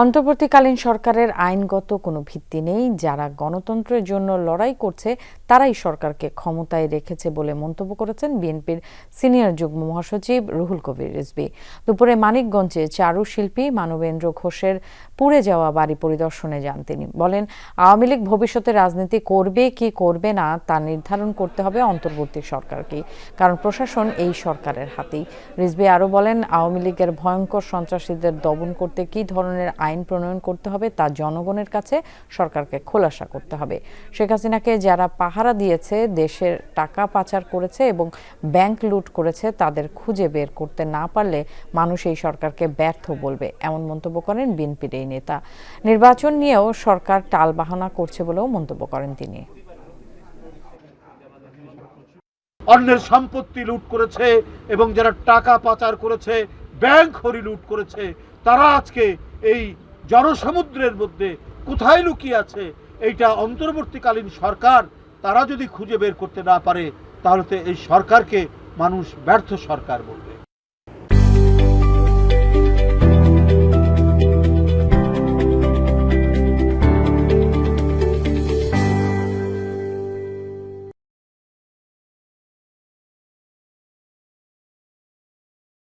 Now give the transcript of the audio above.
অন্তর্বর্তীকালীন সরকারের আইনগত কোনো ভিত্তি নেই। যারা গণতন্ত্রের জন্য লড়াই করছে, তারাই সরকারকে ক্ষমতায় রেখেছে বলে মন্তব্য করেছেন বিএনপির সিনিয়র যুগ্ম মহাসচিব রুহুল কবির রিজভী। দুপুরে মানিকগঞ্জে চারুশিল্পী মানবেন্দ্র ঘোষের পুড়ে যাওয়া বাড়ি পরিদর্শনে যান তিনি। বলেন, আওয়ামী লীগ ভবিষ্যতে রাজনীতি করবে, কি করবে না তা নির্ধারণ করতে হবে অন্তর্বর্তী সরকারকে কারণ প্রশাসন এই সরকারের হাতেই। রিজভী আরও বলেন, আওয়ামী লীগের ভয়ঙ্কর সন্ত্রাসীদের দমন করতে কী ধরনের আইন প্রণয়ন করতে হবে, তা জনগণের কাছে সরকারকে খোলাসা করতে হবে। শেখ হাসিনাকে যারা পাহারা দিয়েছে, দেশের টাকা পাচার করেছে এবং ব্যাংক লুট করেছে, তাদের খুঁজে বের করতে না পারলে মানুষ এই সরকারকে ব্যর্থ বলবে, এমন মন্তব্য করেন বিএনপির এই নেতা। নির্বাচন নিয়েও সরকার টালবাহানা করছে বলেও মন্তব্য করেন তিনি। অন্যের সম্পত্তি লুট করেছে এবং যারা টাকা পাচার করেছে, ব্যাংক হরি লুট করেছে, তারা আজকে এই জনসমুদ্রের মধ্যে কোথায় লুকিয়ে আছে এইটা অন্তর্বর্তীকালীন সরকার, তারা যদি খুঁজে বের করতে না পারে, তাহলে তো এই সরকারকে মানুষ ব্যর্থ সরকার বলবে।